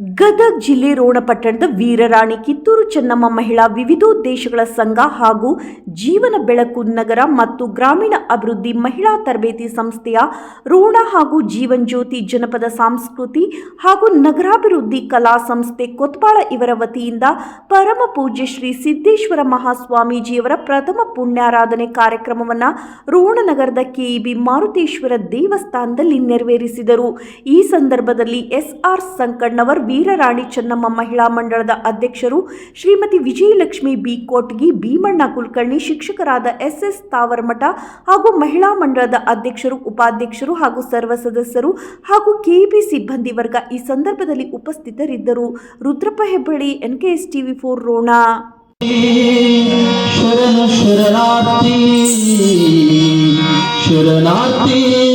ಗದಗ್ ಜಿಲ್ಲೆ ರೋಣಪಟ್ಟಣದ ವೀರರಾಣಿ ಕಿತ್ತೂರು ಚೆನ್ನಮ್ಮ ಮಹಿಳಾ ವಿವಿಧೋದ್ದೇಶಗಳ ಸಂಘ ಹಾಗೂ ಜೀವನ ಬೆಳಕು ನಗರ ಮತ್ತು ಗ್ರಾಮೀಣ ಅಭಿವೃದ್ಧಿ ಮಹಿಳಾ ತರಬೇತಿ ಸಂಸ್ಥೆಯ ರೋಣ ಹಾಗೂ ಜೀವನ್ ಜ್ಯೋತಿ ಜನಪದ ಸಂಸ್ಕೃತಿ ಹಾಗೂ ನಗರಾಭಿವೃದ್ಧಿ ಕಲಾ ಸಂಸ್ಥೆ ಕೊತ್ಪಾಳ ಇವರ ವತಿಯಿಂದ ಪರಮ ಪೂಜ್ಯ ಶ್ರೀ ಸಿದ್ದೇಶ್ವರ ಮಹಾಸ್ವಾಮೀಜಿಯವರ ಪ್ರಥಮ ಪುಣ್ಯಾರಾಧನೆ ಕಾರ್ಯಕ್ರಮವನ್ನು ರೋಣನಗರದ ಕೆಇಬಿ ಮಾರುತೇಶ್ವರ ದೇವಸ್ಥಾನದಲ್ಲಿ ನೆರವೇರಿಸಿದರು. ಈ ಸಂದರ್ಭದಲ್ಲಿ ಎಸ್ಆರ್ ಸಂಕಣ್ಣವರ್, ವೀರರಾಣಿ ಚೆನ್ನಮ್ಮ ಮಹಿಳಾ ಮಂಡಳದ ಅಧ್ಯಕ್ಷರು ಶ್ರೀಮತಿ ವಿಜಯಲಕ್ಷ್ಮಿ ಬಿ ಕೋಟ್ಗಿ ಭೀಮಣ್ಣ ಕುಲಕರ್ಣಿ ಶಿಕ್ಷಕರಾದ ಎಸ್ ಎಸ್ ತಾವರಮಠ ಹಾಗೂ ಮಹಿಳಾ ಮಂಡಳದ ಅಧ್ಯಕ್ಷರು, ಉಪಾಧ್ಯಕ್ಷರು ಹಾಗೂ ಸರ್ವ ಸದಸ್ಯರು ಹಾಗೂ ಕೆಇಬಿ ಸಿಬ್ಬಂದಿ ವರ್ಗ ಈ ಸಂದರ್ಭದಲ್ಲಿ ಉಪಸ್ಥಿತರಿದ್ದರು. Rudrappa Hebballi S TV four Ron. ಶರಣ ಶರಣಾರ್ಥಿ.